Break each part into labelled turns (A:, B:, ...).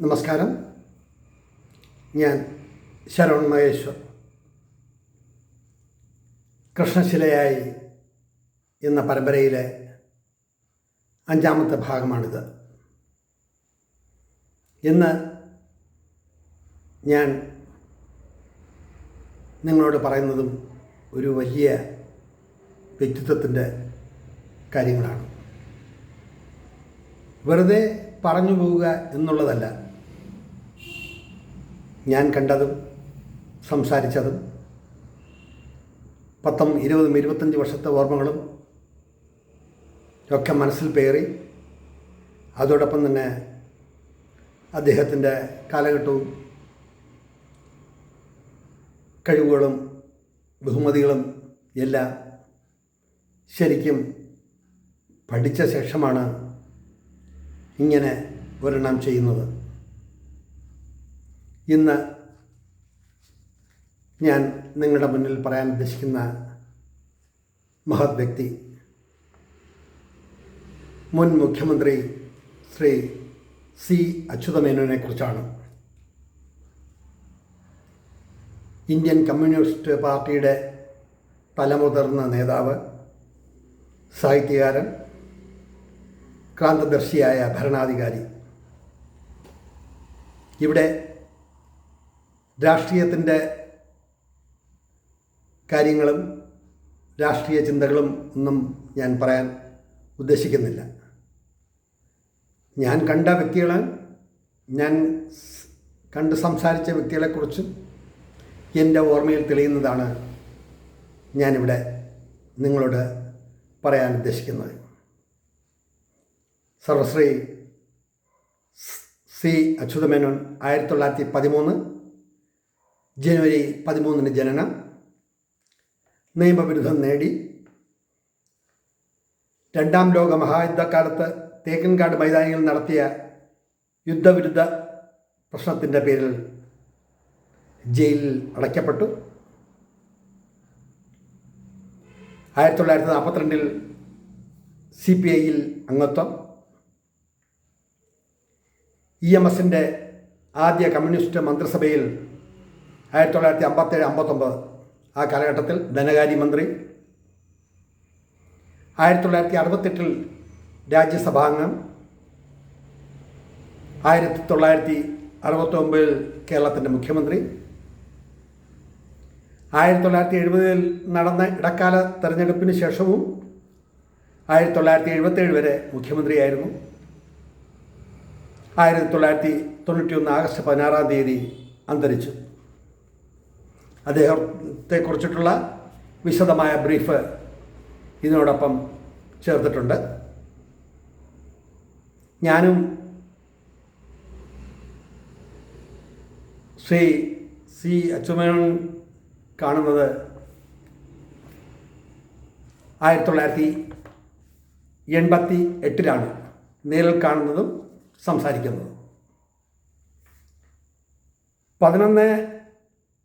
A: നമസ്കാരം. ഞാൻ ശരൺ മഹേശ്വർ. കൃഷ്ണശിലയായി എന്ന പരമ്പരയിലെ അഞ്ചാമത്തെ ഭാഗമാണിത്. ഇന്ന് ഞാൻ നിങ്ങളോട് പറയുന്നതും ഒരു വലിയ വ്യക്തിത്വത്തിന്റെ കാര്യങ്ങളാണ്. വെറുതെ പറഞ്ഞു പോവുക എന്നുള്ളതല്ല. ഞാൻ കണ്ടതും സംസാരിച്ചതും പത്തും ഇരുപതും ഇരുപത്തഞ്ച് വർഷത്തെ ഓർമ്മകളും ഒക്കെ മനസ്സിൽ പേറി അതോടൊപ്പം തന്നെ അദ്ദേഹത്തിന്റെ കാലഘട്ടവും കഴിവുകളും ബഹുമതികളും എല്ലാം ശരിക്കും പഠിച്ച ശേഷമാണ് ഇങ്ങനെ ഒരെണ്ണം ചെയ്യുന്നത്. ഇന്ന് ഞാൻ നിങ്ങളുടെ മുന്നിൽ പറയാൻ ഉദ്ദേശിക്കുന്ന മഹത് വ്യക്തി മുൻ മുഖ്യമന്ത്രി ശ്രീ സി അച്യുതമേനോനെ കുറിച്ചാണ്. ഇന്ത്യൻ കമ്മ്യൂണിസ്റ്റ് പാർട്ടിയുടെ തലമുതിർന്ന നേതാവ് സാഹിത്യകാരൻ ക്രാന്തദർശിയായ ഭരണാധികാരി. ഇവിടെ രാഷ്ട്രീയത്തിന്റെ കാര്യങ്ങളും രാഷ്ട്രീയ ചിന്തകളും ഒന്നും ഞാൻ പറയാൻ ഉദ്ദേശിക്കുന്നില്ല. ഞാൻ കണ്ട വ്യക്തികളെ ഞാൻ കണ്ട് സംസാരിച്ച വ്യക്തികളെക്കുറിച്ചും എന്റെ ഓർമ്മയിൽ തെളിയുന്നതാണ് ഞാനിവിടെ നിങ്ങളോട് പറയാൻ ഉദ്ദേശിക്കുന്നത്. സർവശ്രീ സി അച്യുതമേനോൻ ആയിരത്തി തൊള്ളായിരത്തി പതിമൂന്ന് ജനുവരി പതിമൂന്നിന് ജനനം. നിയമബിരുദം നേടി. രണ്ടാം ലോക മഹായുദ്ധക്കാലത്ത് തേക്കൻകാട് മൈതാനിയിൽ നടത്തിയ യുദ്ധവിരുദ്ധ പ്രശ്നത്തിന്റെ പേരിൽ ജയിലിൽ അടയ്ക്കപ്പെട്ടു. ആയിരത്തി തൊള്ളായിരത്തി നാൽപ്പത്തിരണ്ടിൽ സി പി ഐയിൽ അംഗത്വം. ഇ എം എസിന്റെ ആദ്യ കമ്മ്യൂണിസ്റ്റ് മന്ത്രിസഭയിൽ ആയിരത്തി തൊള്ളായിരത്തി അമ്പത്തേഴ് അമ്പത്തൊമ്പത് ആ കാലഘട്ടത്തിൽ ധനകാര്യമന്ത്രി. ആയിരത്തി തൊള്ളായിരത്തി അറുപത്തെട്ടിൽ രാജ്യസഭാംഗം ആയിരത്തി തൊള്ളായിരത്തി അറുപത്തൊമ്പതിൽ കേരളത്തിന്റെ മുഖ്യമന്ത്രി. ആയിരത്തി തൊള്ളായിരത്തി എഴുപതിൽ നടന്ന ഇടക്കാല തെരഞ്ഞെടുപ്പിന് ശേഷവും ആയിരത്തി തൊള്ളായിരത്തി എഴുപത്തേഴ് വരെ മുഖ്യമന്ത്രിയായിരുന്നു. ആയിരത്തി തൊള്ളായിരത്തി തൊണ്ണൂറ്റി ഒന്ന് ആഗസ്റ്റ് പതിനാറാം തീയതി അന്തരിച്ചു. അദ്ദേഹത്തെക്കുറിച്ചിട്ടുള്ള വിശദമായ ബ്രീഫ് ഇതിനോടൊപ്പം ചേർത്തിട്ടുണ്ട്. ഞാനും ശ്രീ സി അച്യുതമേനോൻ കാണുന്നത് ആയിരത്തി തൊള്ളായിരത്തി എൺപത്തി എട്ടിലാണ് നേരിൽ കാണുന്നതും സംസാരിക്കുന്നതും. പതിനൊന്ന്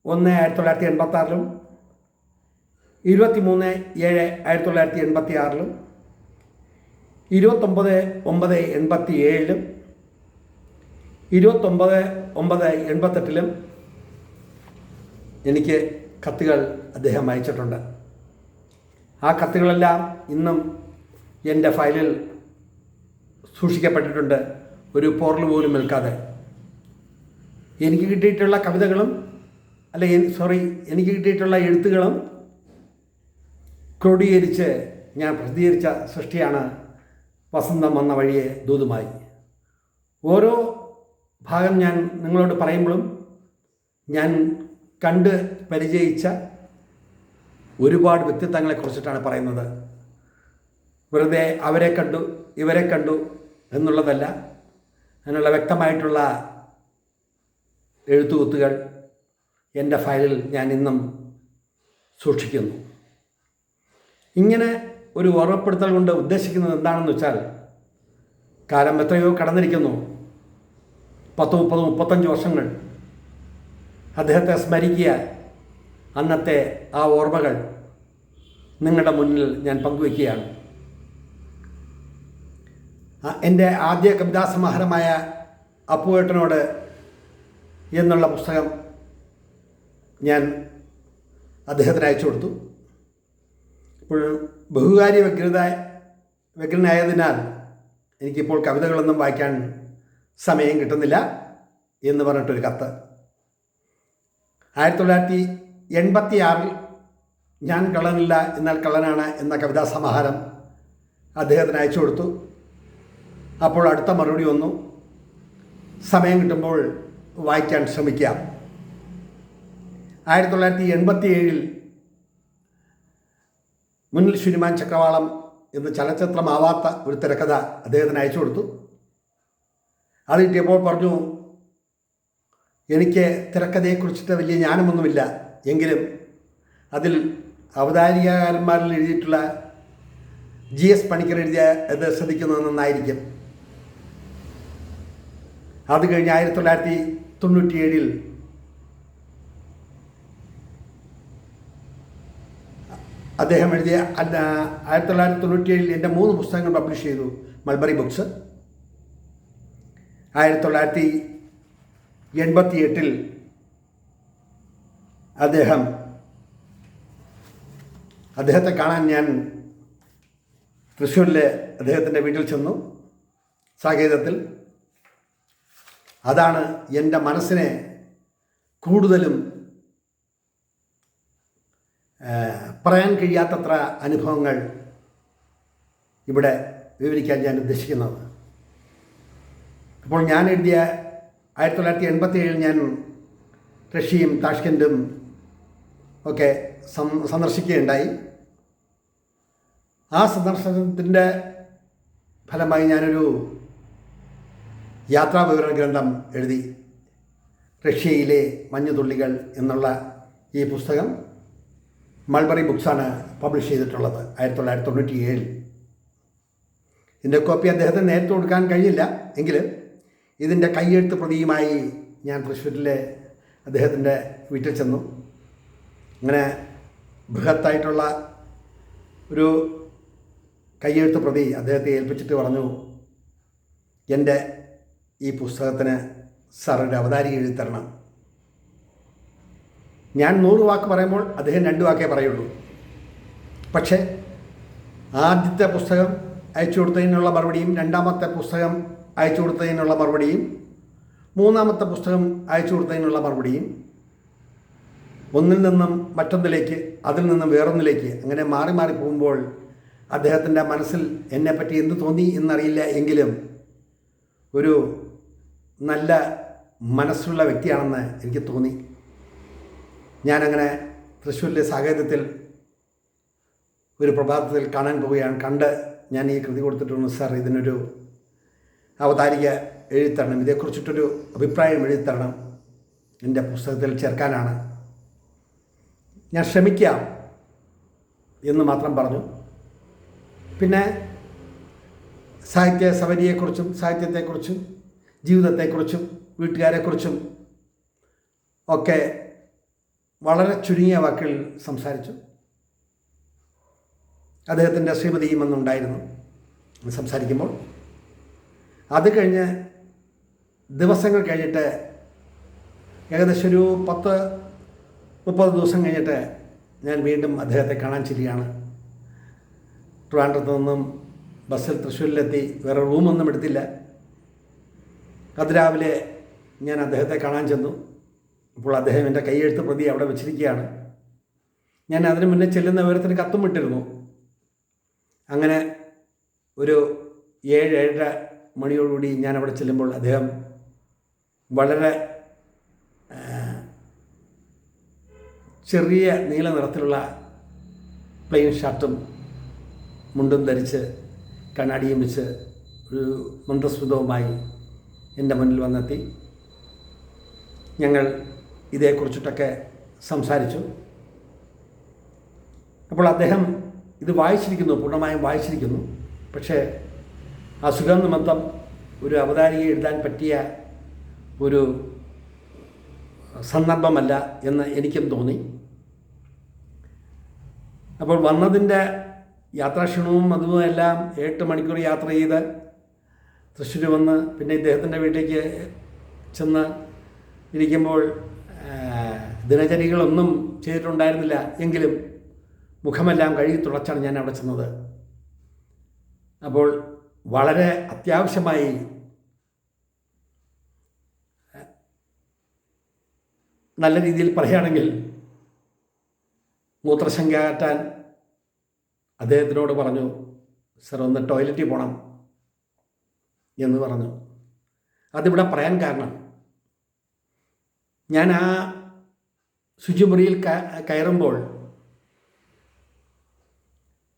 A: ഒന്ന് ആയിരത്തി തൊള്ളായിരത്തി എൺപത്തി ആറിലും ഇരുപത്തി മൂന്ന് ഏഴ് ആയിരത്തി തൊള്ളായിരത്തി എൺപത്തി ആറിലും ഇരുപത്തൊമ്പത് ഒമ്പത് എൺപത്തി ഏഴിലും ഇരുപത്തൊമ്പത് ഒമ്പത് എൺപത്തെട്ടിലും എനിക്ക് കത്തുകൾ അദ്ദേഹം അയച്ചിട്ടുണ്ട്. ആ കത്തുകളെല്ലാം ഇന്നും എന്റെ ഫയലിൽ സൂക്ഷിക്കപ്പെട്ടിട്ടുണ്ട്. ഒരു പോറൽ പോലും നിൽക്കാതെ എനിക്ക് കിട്ടിയിട്ടുള്ള കവിതകളും അല്ല സോറി എനിക്ക് കിട്ടിയിട്ടുള്ള എഴുത്തുകളും ക്രോഡീകരിച്ച് ഞാൻ പ്രസിദ്ധീകരിച്ച സൃഷ്ടിയാണ് വസന്തം വന്ന വഴിയെ ദൂതുമായി. ഓരോ ഭാഗം ഞാൻ നിങ്ങളോട് പറയുമ്പോഴും ഞാൻ കണ്ട് പരിചയിച്ച ഒരുപാട് വ്യക്തിത്വങ്ങളെ കുറിച്ചിട്ടാണ് പറയുന്നത്. വെറുതെ അവരെ കണ്ടു ഇവരെ കണ്ടു എന്നുള്ളതല്ല അതിനുള്ള വ്യക്തമായിട്ടുള്ള എഴുത്തുകുത്തുകൾ എന്റെ ഫയലിൽ ഞാൻ ഇന്നും സൂക്ഷിക്കുന്നു. ഇങ്ങനെ ഒരു ഓർമ്മപ്പെടുത്തൽ കൊണ്ട് ഉദ്ദേശിക്കുന്നത് എന്താണെന്ന് വെച്ചാൽ കാലം എത്രയോ കടന്നിരിക്കുന്നു. പത്ത് മുപ്പത് മുപ്പത്തഞ്ച് വർഷങ്ങൾ. അദ്ദേഹത്തെ സ്മരിക്കുക അന്നത്തെ ആ ഓർമ്മകൾ നിങ്ങളുടെ മുന്നിൽ ഞാൻ പങ്കുവയ്ക്കുകയാണ്. എന്റെ ആദ്യ കവിതാസമാഹാരമായ അപ്പുവേട്ടനോട് എന്നുള്ള പുസ്തകം ഞാൻ അദ്ദേഹത്തിന് അയച്ചു കൊടുത്തു. ഇപ്പോൾ ബഹുകാര്യ വ്യഗ്രത വ്യഗ്രനായതിനാൽ എനിക്കിപ്പോൾ കവിതകളൊന്നും വായിക്കാൻ സമയം കിട്ടുന്നില്ല എന്ന് പറഞ്ഞിട്ടൊരു കത്ത്. ആയിരത്തി തൊള്ളായിരത്തി എൺപത്തി ആറിൽ ഞാൻ കള്ളനില്ല എന്നാൽ കള്ളനാണ് എന്ന കവിതാ സമാഹാരം അദ്ദേഹത്തിന് അയച്ചു കൊടുത്തു. അപ്പോൾ അടുത്ത മറുപടി വന്നു. സമയം കിട്ടുമ്പോൾ വായിക്കാൻ ശ്രമിക്കാം. ആയിരത്തി തൊള്ളായിരത്തി എൺപത്തി ഏഴിൽ മുന്നിൽ ശുരിമാൻ ചക്രവാളം എന്ന് ചലച്ചിത്രമാവാത്ത ഒരു തിരക്കഥ അദ്ദേഹത്തിന് അയച്ചു കൊടുത്തു. അത് കിട്ടിയപ്പോൾ പറഞ്ഞു എനിക്ക് തിരക്കഥയെക്കുറിച്ചിട്ട് വലിയ ജ്ഞാനമൊന്നുമില്ല. എങ്കിലും അതിൽ അവതാരികാരന്മാരിൽ എഴുതിയിട്ടുള്ള ജി എസ് പണിക്കർ എഴുതിയ ഇത് ശ്രദ്ധിക്കുന്നത് നന്നായിരിക്കും. അത് കഴിഞ്ഞ് ആയിരത്തി തൊള്ളായിരത്തി തൊണ്ണൂറ്റിയേഴിൽ അദ്ദേഹം എഴുതിയ ആയിരത്തി തൊള്ളായിരത്തി തൊണ്ണൂറ്റിയേഴിൽ എന്റെ മൂന്ന് പുസ്തകങ്ങൾ പബ്ലിഷ് ചെയ്തു. മൽബറി ബുക്സ് ആയിരത്തി തൊള്ളായിരത്തി എൺപത്തി എട്ടിൽ അദ്ദേഹം അദ്ദേഹത്തെ കാണാൻ ഞാൻ തൃശ്ശൂരിലെ അദ്ദേഹത്തിന്റെ വീട്ടിൽ ചെന്നു സാകേതത്തിൽ. അതാണ് എന്റെ മനസ്സിനെ കൂടുതലും പറയാൻ കഴിയാത്തത്ര അനുഭവങ്ങൾ ഇവിടെ വിവരിക്കാൻ ഞാൻ ഉദ്ദേശിക്കുന്നത്. അപ്പോൾ ഞാൻ എഴുതിയ ആയിരത്തി തൊള്ളായിരത്തി എൺപത്തി ഏഴിൽ ഞാൻ റഷ്യയും താഷ്കൻഡും ഒക്കെ സന്ദർശിക്കുകയുണ്ടായി. ആ സന്ദർശനത്തിന്റെ ഫലമായി ഞാനൊരു യാത്രാ വിവരണ ഗ്രന്ഥം എഴുതി. റഷ്യയിലെ മഞ്ഞുതുള്ളികൾ എന്നുള്ള ഈ പുസ്തകം മൾബറി ബുക്സാണ് പബ്ലിഷ് ചെയ്തിട്ടുള്ളത് ആയിരത്തി തൊള്ളായിരത്തി തൊണ്ണൂറ്റി ഏഴിൽ ഇതിന്റെ കോപ്പി അദ്ദേഹത്തിന് നേരത്തെ കൊടുക്കാൻ കഴിയില്ല എങ്കിലും ഇതിന്റെ കയ്യെഴുത്ത് പ്രതിയുമായി ഞാൻ തൃശ്ശൂരിലെ അദ്ദേഹത്തിന്റെ വീട്ടിൽ ചെന്നു. അങ്ങനെ ബൃഹത്തായിട്ടുള്ള ഒരു കയ്യെഴുത്ത് പ്രതി അദ്ദേഹത്തെ ഏൽപ്പിച്ചിട്ട് പറഞ്ഞു എന്റെ ഈ പുസ്തകത്തിന് സാറൊരു അവതാരി എഴുതി തരണം. ഞാൻ നൂറ് വാക്ക് പറയുമ്പോൾ അദ്ദേഹം രണ്ട് വാക്കേ പറയുള്ളൂ. പക്ഷേ ആദ്യത്തെ പുസ്തകം അയച്ചു കൊടുത്തതിനുള്ള മറുപടിയും രണ്ടാമത്തെ പുസ്തകം അയച്ചു കൊടുത്തതിനുള്ള മറുപടിയും മൂന്നാമത്തെ പുസ്തകം അയച്ചു കൊടുത്തതിനുള്ള മറുപടിയും ഒന്നിൽ നിന്നും മറ്റൊന്നിലേക്ക് അതിൽ നിന്നും വേറൊന്നിലേക്ക് അങ്ങനെ മാറി മാറി പോകുമ്പോൾ അദ്ദേഹത്തിന്റെ മനസ്സിൽ എന്നെപ്പറ്റി എന്ത് തോന്നി എന്നറിയില്ല എങ്കിലും ഒരു നല്ല മനസ്സുള്ള വ്യക്തിയാണെന്ന് എനിക്ക് തോന്നി. ഞാനങ്ങനെ തൃശ്ശൂരിലെ സാഹചര്യത്തിൽ ഒരു പ്രഭാതത്തിൽ കാണാൻ പോവുകയാണ്. കണ്ട് ഞാൻ ഈ കൃതി കൊടുത്തിട്ടുണ്ട് സാർ. ഇതിനൊരു അവതാരിക എഴുതിത്തരണം. ഇതേക്കുറിച്ചിട്ടൊരു അഭിപ്രായം എഴുതിത്തരണം. എന്റെ പുസ്തകത്തിൽ ചേർക്കാനാണ്. ഞാൻ ശ്രമിക്കാം എന്ന് മാത്രം പറഞ്ഞു. പിന്നെ സാഹിത്യ സവരിയെക്കുറിച്ചും സാഹിത്യത്തെക്കുറിച്ചും ജീവിതത്തെക്കുറിച്ചും വീട്ടുകാരെക്കുറിച്ചും ഒക്കെ വളരെ ചുരുങ്ങിയ വാക്കുകളിൽ സംസാരിച്ചു. അദ്ദേഹത്തിന്റെ ശ്രീമതിയും അന്നുണ്ടായിരുന്നു. സംസാരിക്കുമ്പോൾ അത് കഴിഞ്ഞ് ദിവസങ്ങൾ കഴിഞ്ഞിട്ട് ഏകദേശം ഒരു പത്ത് മുപ്പത് ദിവസം കഴിഞ്ഞിട്ട് ഞാൻ വീണ്ടും അദ്ദേഹത്തെ കാണാൻ ചെല്ലുകയാണ്. ട്രിവാൻഡ്രത്തു നിന്നും ബസ്സിൽ തൃശ്ശൂരിലെത്തി വേറെ റൂമൊന്നും എടുത്തില്ല. അതിരാവിലെ ഞാൻ അദ്ദേഹത്തെ കാണാൻ ചെന്നു. അപ്പോൾ അദ്ദേഹം എന്റെ കൈയെഴുത്ത് പ്രതി അവിടെ വെച്ചിരിക്കുകയാണ്. ഞാൻ അതിന് മുന്നേ ചെല്ലുന്ന വിവരത്തിന് കത്തും വിട്ടിരുന്നു അങ്ങനെ ഒരു ഏഴ് ഏഴര മണിയോടുകൂടി ഞാൻ അവിടെ ചെല്ലുമ്പോൾ അദ്ദേഹം വളരെ ചെറിയ നീല നിറത്തിലുള്ള പ്ലെയിൻ ഷർട്ടും മുണ്ടും ധരിച്ച് കണ്ണാടിയും വെച്ച് ഒരു മന്ദസ്മിതവുമായി എന്റെ മുന്നിൽ വന്നെത്തി. ഞങ്ങൾ ഇതേക്കുറിച്ചിട്ടൊക്കെ സംസാരിച്ചു. അപ്പോൾ അദ്ദേഹം ഇത് വായിച്ചിരിക്കുന്നു പൂർണമായും വായിച്ചിരിക്കുന്നു. പക്ഷേ അസുഖം നിമിത്തം ഒരു അവതാരിക എഴുതാൻ പറ്റിയ ഒരു സന്ദർഭമല്ല എന്ന് എനിക്കും തോന്നി. അപ്പോൾ വന്നതിന്റെ യാത്രാക്ഷീണവും അതും എല്ലാം എട്ട് മണിക്കൂർ യാത്ര ചെയ്ത് തൃശ്ശൂർ വന്ന് പിന്നെ ഇദ്ദേഹത്തിന്റെ വീട്ടിലേക്ക് ചെന്ന് ഇരിക്കുമ്പോൾ ദിനചര്യകളൊന്നും ചെയ്തിട്ടുണ്ടായിരുന്നില്ല. എങ്കിലും മുഖമെല്ലാം കഴുകി തുളച്ചാണ് ഞാൻ അവിടെ ചെന്നത്. അപ്പോൾ വളരെ അത്യാവശ്യമായി നല്ല രീതിയിൽ പറയുകയാണെങ്കിൽ മൂത്രശങ്ക അകറ്റാൻ അദ്ദേഹത്തിനോട് പറഞ്ഞു സർ ഒന്ന് ടോയ്ലറ്റിൽ പോകണം എന്ന് പറഞ്ഞു. അതിവിടെ പറയാൻ കാരണം ഞാൻ ആ ശുചിമുറിയിൽ കയറുമ്പോൾ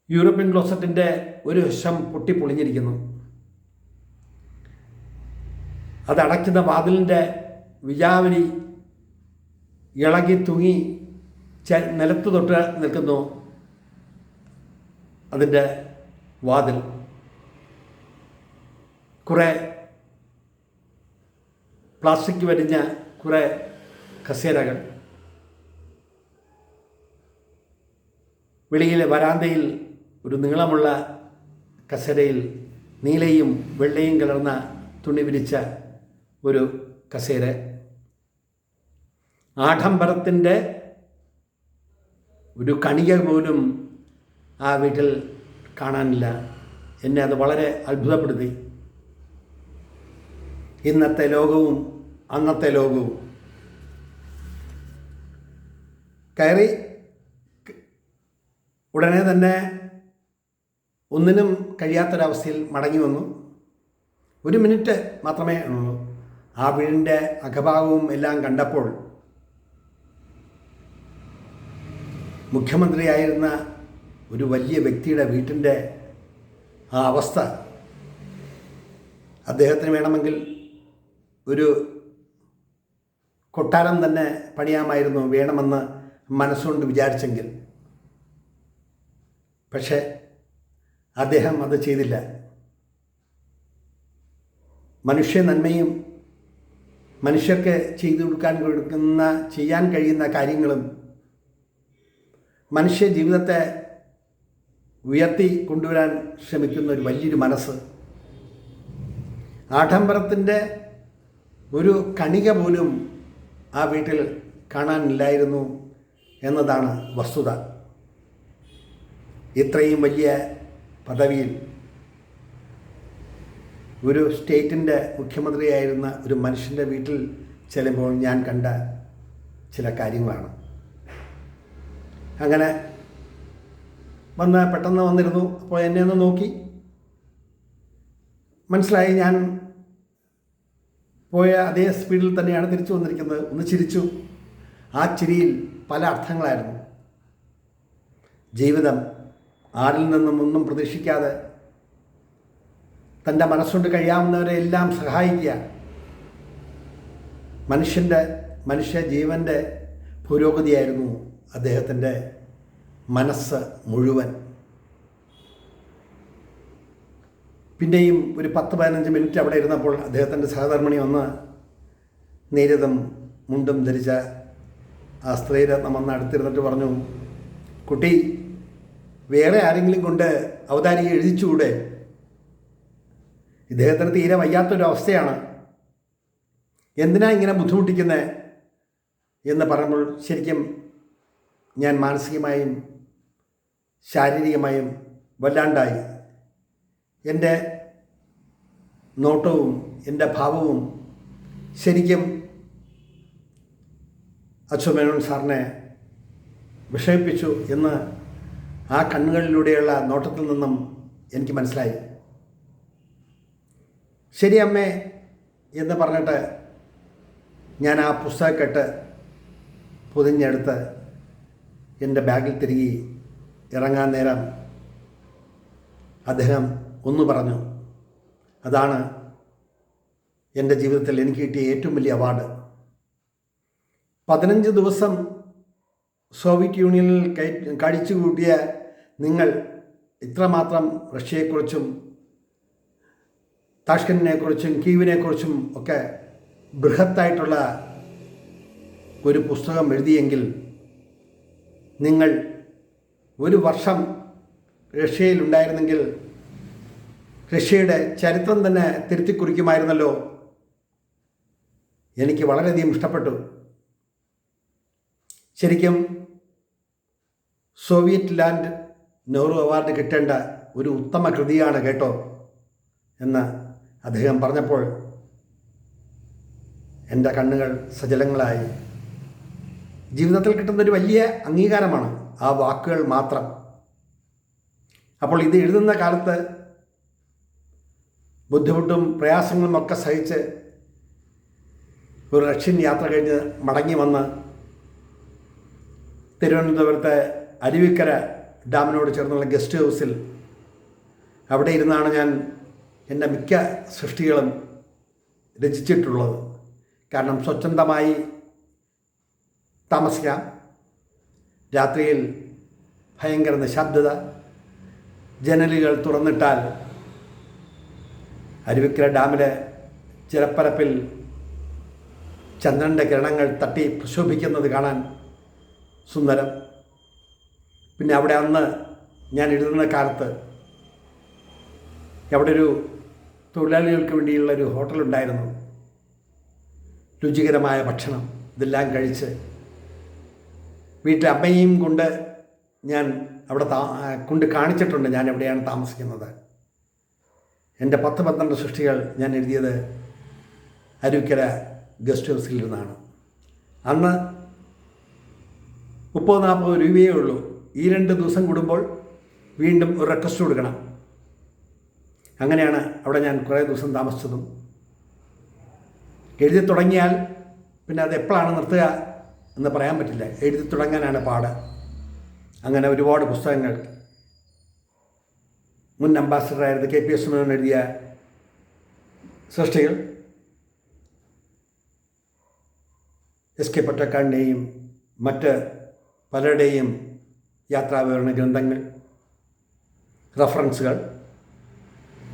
A: യൂറോപ്യൻ ക്ലോസറ്റിന്റെ ഒരു വശം പൊട്ടിപ്പൊളിഞ്ഞിരിക്കുന്നു അത് അടയ്ക്കുന്ന വാതിലിന്റെ വിജാവലി ഇളകി തൂങ്ങി നിലത്ത് തൊട്ട് നിൽക്കുന്നു അതിന്റെ വാതിൽ. കുറേ പ്ലാസ്റ്റിക് വരിഞ്ഞ കുറേ കസേരകൾ. വെളിയിലെ വരാന്തയിൽ ഒരു നീളമുള്ള കസേരയിൽ നീലയും വെള്ളയും കലർന്ന തുണി വിരിച്ച ഒരു കസേര. ആഡംബരത്തിന്റെ ഒരു കണിക പോലും ആ വീട്ടിൽ കാണാനില്ല. എന്നെ അത് വളരെ അത്ഭുതപ്പെടുത്തി. ഇന്നത്തെ ലോകവും അന്നത്തെ ലോകവും കയറി ഉടനെ തന്നെ ഒന്നിനും കഴിയാത്തൊരവസ്ഥയിൽ മടങ്ങി വന്നു. ഒരു മിനിറ്റ് മാത്രമേ ഉള്ളൂ. ആ വീടിന്റെ അകഭാഗവും എല്ലാം കണ്ടപ്പോൾ മുഖ്യമന്ത്രിയായിരുന്ന ഒരു വലിയ വ്യക്തിയുടെ വീട്ടിന്റെ ആ അവസ്ഥ അദ്ദേഹത്തിന് വേണമെങ്കിൽ ഒരു കൊട്ടാരം തന്നെ പണിയാമായിരുന്നു വേണമെന്ന് മനസ്സുകൊണ്ട് വിചാരിച്ചെങ്കിൽ. പക്ഷേ അദ്ദേഹം അത് ചെയ്തില്ല. മനുഷ്യ നന്മയും മനുഷ്യർക്ക് ചെയ്തു കൊടുക്കാൻ കൊടുക്കുന്ന ചെയ്യാൻ കഴിയുന്ന കാര്യങ്ങളും മനുഷ്യ ജീവിതത്തെ ഉയർത്തി കൊണ്ടുവരാൻ ശ്രമിക്കുന്ന ഒരു വലിയൊരു മനസ്സ്. ആഡംബരത്തിന്റെ ഒരു കണിക പോലും ആ വീട്ടിൽ കാണാനില്ലായിരുന്നു. എന്നതാണ് വസ്തുത. ഇത്രയും വലിയ പദവിയിൽ ഒരു സ്റ്റേറ്റിന്റെ മുഖ്യമന്ത്രിയായിരുന്ന ഒരു മനുഷ്യന്റെ വീട്ടിൽ ചെല്ലുമ്പോൾ ഞാൻ കണ്ട ചില കാര്യങ്ങളാണ്. അങ്ങനെ വന്ന് പെട്ടെന്ന് വന്നിരുന്നു. അപ്പോൾ എന്നെ ഒന്ന് നോക്കി. മനസ്സിലായി ഞാൻ പോയ അതേ സ്പീഡിൽ തന്നെയാണ് തിരിച്ചു വന്നിരിക്കുന്നത്. ഒന്ന് ചിരിച്ചു. ആ ചിരിയിൽ പല അർത്ഥങ്ങളായിരുന്നു. ജീവിതം ആരിൽ നിന്നും ഒന്നും പ്രതീക്ഷിക്കാതെ തന്റെ മനസ്സുകൊണ്ട് കഴിയാവുന്നവരെ എല്ലാം സഹായിക്കുക. മനുഷ്യന്റെ മനുഷ്യ ജീവന്റെ പുരോഗതിയായിരുന്നു അദ്ദേഹത്തിന്റെ മനസ്സ് മുഴുവൻ. പിന്നെയും ഒരു പത്ത് പതിനഞ്ച് മിനിറ്റ് അവിടെ ഇരുന്നപ്പോൾ അദ്ദേഹത്തിന്റെ സഹധർമ്മിണി ഒന്ന് നേരിതം മുണ്ടും ധരിച്ച ആ സ്ത്രീരത്നം വന്ന് അടുത്തിരുന്നിട്ട് പറഞ്ഞു കുട്ടി വേറെ ആരെങ്കിലും കൊണ്ട് അവതാരിക എഴുതിച്ചുകൂടെ? ഇദ്ദേഹത്തിന് തീരെ വയ്യാത്തൊരവസ്ഥയാണ് എന്തിനാ ഇങ്ങനെ ബുദ്ധിമുട്ടിക്കുന്നത് എന്ന് പറയുമ്പോൾ ശരിക്കും ഞാൻ മാനസികമായും ശാരീരികമായും വല്ലാണ്ടായി. എന്റെ നോട്ടവും എന്റെ ഭാവവും ശരിക്കും അച്യുമേനോൻ സാറിനെ വിഷമിപ്പിച്ചു എന്ന് ആ കണ്ണുകളിലൂടെയുള്ള നോട്ടത്തിൽ നിന്നും എനിക്ക് മനസ്സിലായി. ശരി അമ്മേ എന്ന് പറഞ്ഞിട്ട് ഞാൻ ആ പുസ്തകക്കെട്ട് പൊതിഞ്ഞെടുത്ത് എന്റെ ബാഗിൽ തിരികെ ഇറങ്ങാൻ നേരം അദ്ദേഹം ഒന്ന് പറഞ്ഞു അതാണ് എന്റെ ജീവിതത്തിൽ എനിക്ക് കിട്ടിയ ഏറ്റവും വലിയ അവാർഡ്. പതിനഞ്ച് ദിവസം സോവിയറ്റ് യൂണിയനിൽ കഴിച്ചു കൂട്ടിയ നിങ്ങൾ ഇത്രമാത്രം റഷ്യയെക്കുറിച്ചും താഷ്കനെക്കുറിച്ചും കീവിനെക്കുറിച്ചും ഒക്കെ ബൃഹത്തായിട്ടുള്ള ഒരു പുസ്തകം എഴുതിയെങ്കിൽ നിങ്ങൾ ഒരു വർഷം റഷ്യയിലുണ്ടായിരുന്നെങ്കിൽ റഷ്യയുടെ ചരിത്രം തന്നെ തിരുത്തിക്കുറിക്കുമായിരുന്നല്ലോ. എനിക്ക് വളരെയധികം ഇഷ്ടപ്പെട്ടു. ശരിക്കും സോവിയറ്റ് ലാൻഡ് നെഹ്റു അവാർഡ് കിട്ടേണ്ട ഒരു ഉത്തമ കൃതിയാണ് കേട്ടോ എന്ന് അദ്ദേഹം പറഞ്ഞപ്പോൾ എന്റെ കണ്ണുകൾ സജലങ്ങളായി. ജീവിതത്തിൽ കിട്ടുന്ന ഒരു വലിയ അംഗീകാരമാണ് ആ വാക്കുകൾ മാത്രം. അപ്പോൾ ഇത് എഴുതുന്ന കാലത്ത് ബുദ്ധിമുട്ടും പ്രയാസങ്ങളും ഒക്കെ സഹിച്ച് ഒരു റഷ്യൻ യാത്ര കഴിഞ്ഞ് മടങ്ങി വന്ന് തിരുവനന്തപുരത്തെ അരുവിക്കര ഡാമിനോട് ചേർന്നുള്ള ഗസ്റ്റ് ഹൗസിൽ അവിടെ ഇരുന്നാണ് ഞാൻ എന്റെ മിക്ക സൃഷ്ടികളും രചിച്ചിട്ടുള്ളത്. കാരണം സ്വച്ഛന്തമായി താമസിക്കാം. രാത്രിയിൽ ഭയങ്കര നിശബ്ദത. ജനലുകൾ തുറന്നിട്ടാൽ അരുവിക്കര ഡാമിലെ ചിലപ്പരപ്പിൽ ചന്ദ്രന്റെ കിരണങ്ങൾ തട്ടി പ്രശോഭിക്കുന്നത് കാണാൻ സുന്ദരം. പിന്നെ അവിടെ അന്ന് ഞാൻ എഴുതുന്ന കാലത്ത് അവിടെ ഒരു തൊഴിലാളികൾക്ക് വേണ്ടിയുള്ള ഒരു ഹോട്ടലുണ്ടായിരുന്നു രുചികരമായ ഭക്ഷണം ഇതെല്ലാം കഴിച്ച് വീട്ടിലെ അമ്മയും കൊണ്ട് ഞാൻ അവിടെ താ കൊണ്ട് കാണിച്ചിട്ടുണ്ട് ഞാൻ എവിടെയാണ് താമസിക്കുന്നത്. എന്റെ പത്ത് പന്ത്രണ്ട് സൃഷ്ടികൾ ഞാൻ എഴുതിയത് അരുക്കര ഗസ്റ്റ് ഹൗസിൽ നിന്നാണ് അന്ന് മുപ്പത് നാൽപ്പത് രൂപയേ ഉള്ളൂ. ഈ രണ്ട് ദിവസം കൂടുമ്പോൾ വീണ്ടും ഒരു റിക്വസ്റ്റ് കൊടുക്കണം. അങ്ങനെയാണ് അവിടെ ഞാൻ കുറേ ദിവസം താമസിച്ചതും. എഴുതി തുടങ്ങിയാൽ പിന്നെ അത് എപ്പോഴാണ് നിർത്തുക എന്ന് പറയാൻ പറ്റില്ല. എഴുതി തുടങ്ങാനാണ് പാട്. അങ്ങനെ ഒരുപാട് പുസ്തകങ്ങൾ. മുൻ അംബാസിഡറായിരുന്ന കെ പി എസ് മേനോൻ എഴുതിയ സൃഷ്ടികൾ. എസ് കെ പൊറ്റക്കാടിന്റെയും മറ്റ് പലരുടെയും യാത്രാവിവരണ ഗ്രന്ഥങ്ങൾ റഫറൻസുകൾ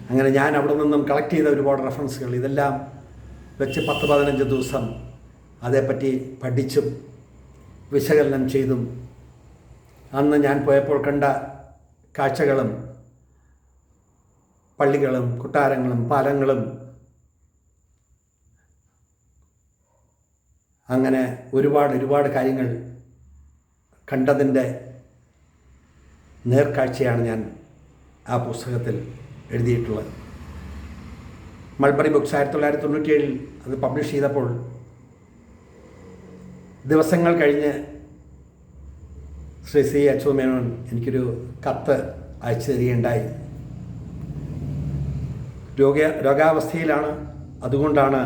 A: അങ്ങനെ ഞാൻ അവിടെ നിന്നും കളക്ട് ചെയ്ത ഒരുപാട് റഫറൻസുകൾ ഇതെല്ലാം വെച്ച് പത്ത് പതിനഞ്ച് ദിവസം അതേപ്പറ്റി പഠിച്ചും വിശകലനം ചെയ്തും അന്ന് ഞാൻ പോയപ്പോൾ കണ്ട കാഴ്ചകളും പള്ളികളും കൊട്ടാരങ്ങളും പാലങ്ങളും അങ്ങനെ ഒരുപാട് ഒരുപാട് കാര്യങ്ങൾ കണ്ടതിന്റെ നേർക്കാഴ്ചയാണ് ഞാൻ ആ പുസ്തകത്തിൽ എഴുതിയിട്ടുള്ളത്. മൾബറി ബുക്സ് ആയിരത്തി തൊള്ളായിരത്തി തൊണ്ണൂറ്റിയേഴിൽ അത് പബ്ലിഷ് ചെയ്തപ്പോൾ ദിവസങ്ങൾ കഴിഞ്ഞ് ശ്രീ സി അച്യുതമേനോൻ എനിക്കൊരു കത്ത് അയച്ചു തരികയുണ്ടായി. രോഗ രോഗാവസ്ഥയിലാണ്. അതുകൊണ്ടാണ്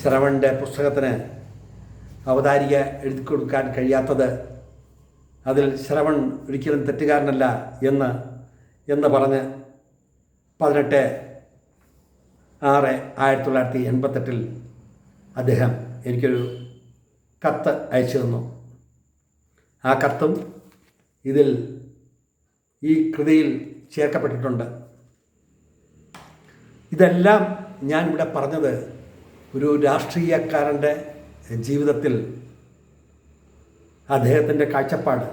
A: ശ്രവണിന്റെ പുസ്തകത്തിന് അവതാരിക എഴുതി കൊടുക്കാൻ കഴിയാത്തത് അതിൽ ശ്രവൺ ഒരിക്കലും തെറ്റുകാരനല്ല എന്ന് എന്ന് പറഞ്ഞ് പതിനെട്ട് ആറ് ആയിരത്തി തൊള്ളായിരത്തി എൺപത്തെട്ടിൽ അദ്ദേഹം എനിക്കൊരു കത്ത് അയച്ചു തന്നു. ആ കത്തും ഇതിൽ ഈ കൃതിയിൽ ചേർക്കപ്പെട്ടിട്ടുണ്ട്. ഇതെല്ലാം ഞാൻ ഇവിടെ പറഞ്ഞത് ഒരു രാഷ്ട്രീയക്കാരന്റെ ജീവിതത്തിൽ അദ്ദേഹത്തിന്റെ കാഴ്ചപ്പാട്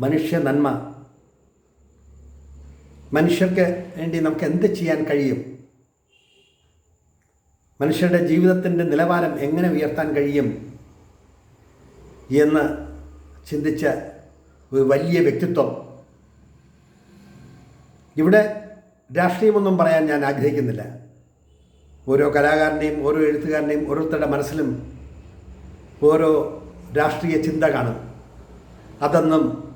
A: മനുഷ്യ നന്മ. മനുഷ്യർക്ക് വേണ്ടി നമുക്ക് എന്ത് ചെയ്യാൻ കഴിയും? മനുഷ്യരുടെ ജീവിതത്തിന്റെ നിലവാരം എങ്ങനെ ഉയർത്താൻ കഴിയും എന്ന് ചിന്തിച്ച ഒരു വലിയ വ്യക്തിത്വം. ഇവിടെ രാഷ്ട്രീയമൊന്നും പറയാൻ ഞാൻ ആഗ്രഹിക്കുന്നില്ല. ഓരോ കലാകാരന്റെയും ഓരോ എഴുത്തുകാരന്റെയും ഓരോരുത്തരുടെ മനസ്സിലും ഓരോ രാഷ്ട്രീയ ചിന്ത കാണും അതൊന്നും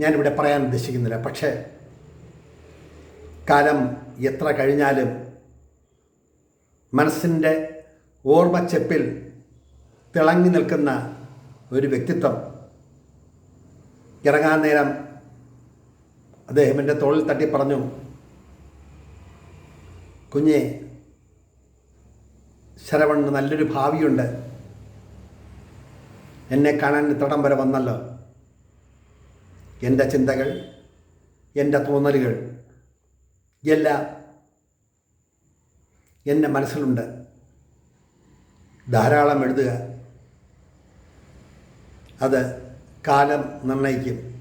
A: ഞാനിവിടെ പറയാൻ ഉദ്ദേശിക്കുന്നില്ല. പക്ഷേ കാലം എത്ര കഴിഞ്ഞാലും മനസ്സിന്റെ ഓർമ്മച്ചെപ്പിൽ തിളങ്ങി നിൽക്കുന്ന ഒരു വ്യക്തിത്വം. ഇറങ്ങാൻ നേരം അദ്ദേഹം എന്റെ തോളിൽ തട്ടി പറഞ്ഞു കുഞ്ഞെ ശരവണ് നല്ലൊരു ഭാവിയുണ്ട്. എന്നെ കാണാൻ തടം വരെ വന്നല്ലോ. എന്റെ ചിന്തകൾ എന്റെ തോന്നലുകൾ എല്ലാം എന്റെ മനസ്സിലുണ്ട്. ധാരാളം എഴുതുക. അത് കാലം നിർണയിക്കും.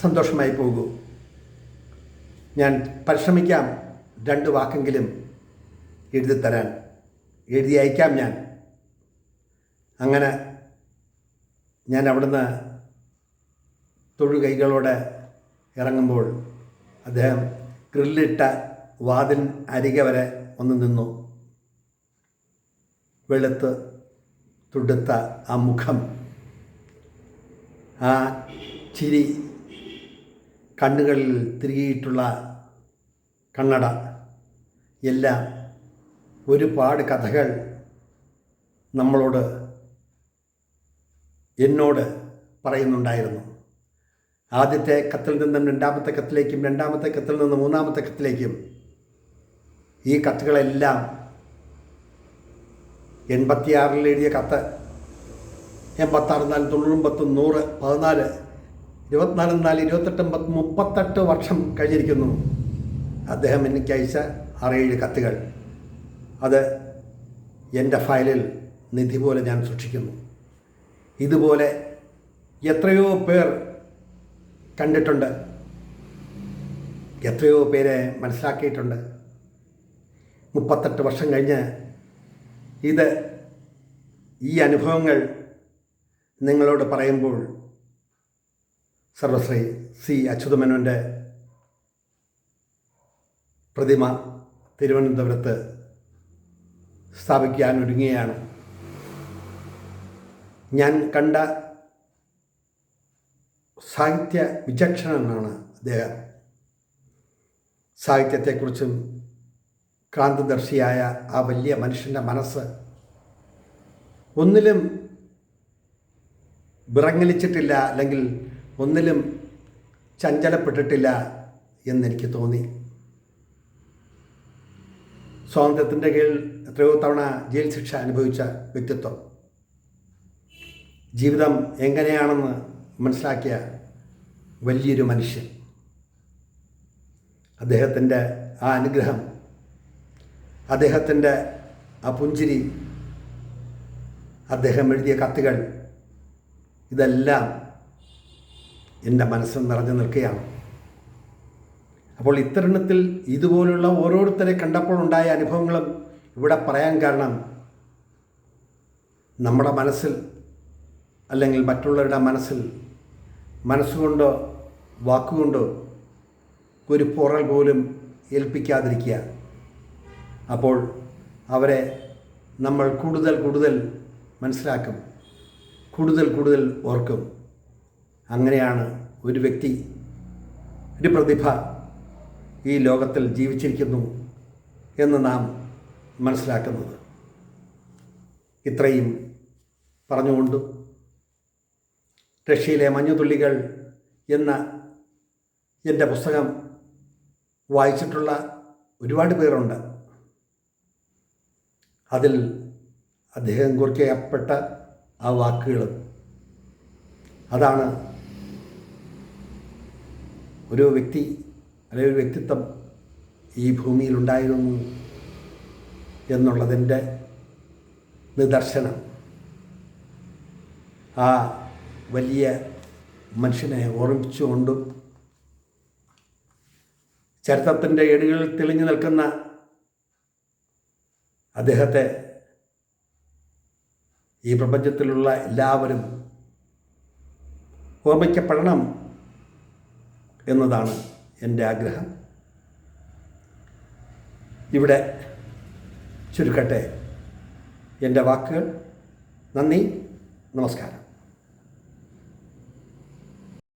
A: സന്തോഷമായി പോകൂ. ഞാൻ പരിശ്രമിക്കാം രണ്ട് വാക്കെങ്കിലും എഴുതി തരാൻ എഴുതി അയക്കാം ഞാൻ. അങ്ങനെ ഞാൻ അവിടുന്ന് തൊഴുകൈകളോടെ ഇറങ്ങുമ്പോൾ അദ്ദേഹം ഗ്രില്ലിട്ട വാതിൽ അരികെ വരെ ഒന്ന് നിന്നു. വെളുത്ത് തുടുത്ത ആ മുഖം ആ ചിരി കണ്ണുകളിൽ തിരികിയിട്ടുള്ള കണ്ണട എല്ലാം ഒരുപാട് കഥകൾ നമ്മളോട് എന്നോട് പറയുന്നുണ്ടായിരുന്നു. ആദ്യത്തെ കത്തിൽ നിന്നും രണ്ടാമത്തെ കത്തിലേക്കും രണ്ടാമത്തെ കത്തിൽ നിന്നും മൂന്നാമത്തെ കത്തിലേക്കും ഈ കത്തുകളെല്ലാം എൺപത്തിയാറിൽ എഴുതിയ കത്ത്. എൺപത്താറ് നാല് തൊണ്ണൂറുമ്പത്തും നൂറ് പതിനാല് ഇരുപത്തിനാല് നാല് ഇരുപത്തെട്ട് പത്ത് മുപ്പത്തെട്ട് വർഷം കഴിഞ്ഞിരിക്കുന്നു. അദ്ദേഹം എനിക്ക് അയച്ച ആറേഴ് കത്തുകൾ. അത് എന്റെ ഫയലിൽ നിധി പോലെ ഞാൻ സൂക്ഷിക്കുന്നു. ഇതുപോലെ എത്രയോ പേർ കണ്ടിട്ടുണ്ട്. എത്രയോ പേരെ മനസ്സിലാക്കിയിട്ടുണ്ട്. മുപ്പത്തെട്ട് വർഷം കഴിഞ്ഞ് ഇത് ഈ അനുഭവങ്ങൾ നിങ്ങളോട് പറയുമ്പോൾ സർവശ്രീ സി അച്യുതമേനോന്റെ പ്രതിമ തിരുവനന്തപുരത്ത് സ്ഥാപിക്കാൻ ഒരുങ്ങുകയാണ്. ഞാൻ കണ്ട സാഹിത്യ വിചക്ഷണനാണ് അദ്ദേഹം. സാഹിത്യത്തെക്കുറിച്ചും ക്രാന്തദർശിയായ ആ വലിയ മനുഷ്യന്റെ മനസ്സ് ഒന്നിലും വിറങ്ങലിച്ചിട്ടില്ല അല്ലെങ്കിൽ ഒന്നിലും ചഞ്ചലപ്പെട്ടിട്ടില്ല എന്നെനിക്ക് തോന്നി. സ്വാതന്ത്ര്യത്തിന്റെ കീഴിൽ എത്രയോ തവണ ജയിൽ ശിക്ഷ അനുഭവിച്ച വ്യക്തിത്വം. ജീവിതം എങ്ങനെയാണെന്ന് മനസ്സിലാക്കിയ വലിയൊരു മനുഷ്യൻ. അദ്ദേഹത്തിന്റെ ആ അനുഗ്രഹം അദ്ദേഹത്തിന്റെ ആ പുഞ്ചിരി അദ്ദേഹം എഴുതിയ കത്തുകൾ ഇതെല്ലാം എന്റെ മനസ്സിൽ നിറഞ്ഞു നിൽക്കുകയാണ്. അപ്പോൾ ഇത്തരുണത്തിൽ ഇതുപോലുള്ള ഓരോരുത്തരെ കണ്ടപ്പോൾ ഉണ്ടായ അനുഭവങ്ങളും ഇവിടെ പറയാൻ കാരണം നമ്മുടെ മനസ്സിൽ അല്ലെങ്കിൽ മറ്റുള്ളവരുടെ മനസ്സിൽ മനസ്സുകൊണ്ടോ വാക്കുകൊണ്ടോ ഒരു പുറൽ പോലും ഏൽപ്പിക്കാതിരിക്കുക. അപ്പോൾ അവരെ നമ്മൾ കൂടുതൽ കൂടുതൽ മനസ്സിലാക്കും കൂടുതൽ കൂടുതൽ ഓർക്കും. അങ്ങനെയാണ് ഒരു വ്യക്തി ഒരു പ്രതിഭ ഈ ലോകത്തിൽ ജീവിച്ചിരിക്കുന്നു എന്ന് നാം മനസ്സിലാക്കുന്നത്. ഇത്രയും പറഞ്ഞുകൊണ്ട് റഷ്യയിലെ മഞ്ഞുതുള്ളികൾ എന്ന എന്റെ പുസ്തകം വായിച്ചിട്ടുള്ള ഒരുപാട് പേരുണ്ട്. അതിൽ അദ്ദേഹം കുറിക്കപ്പെട്ട ആ വാക്കുകൾ അതാണ് ഒരു വ്യക്തി അല്ലെങ്കിൽ ഒരു വ്യക്തിത്വം ഈ ഭൂമിയിൽ ഉണ്ടായിരുന്നു എന്നുള്ളതിന്റെ നിദർശനം. ആ വലിയ മനുഷ്യനെ ഓർമ്മിച്ചുകൊണ്ടും ചരിത്രത്തിന്റെ ഏടുകളിൽ തെളിഞ്ഞു നിൽക്കുന്ന അദ്ദേഹത്തെ ഈ പ്രപഞ്ചത്തിലുള്ള എല്ലാവരും ഓർമ്മിക്കപ്പെടണം എന്നതാണ് എന്റെ ആഗ്രഹം. ഇവിടെ ചുരുക്കട്ടെ എന്റെ വാക്കുകൾ. നന്ദി. നമസ്കാരം.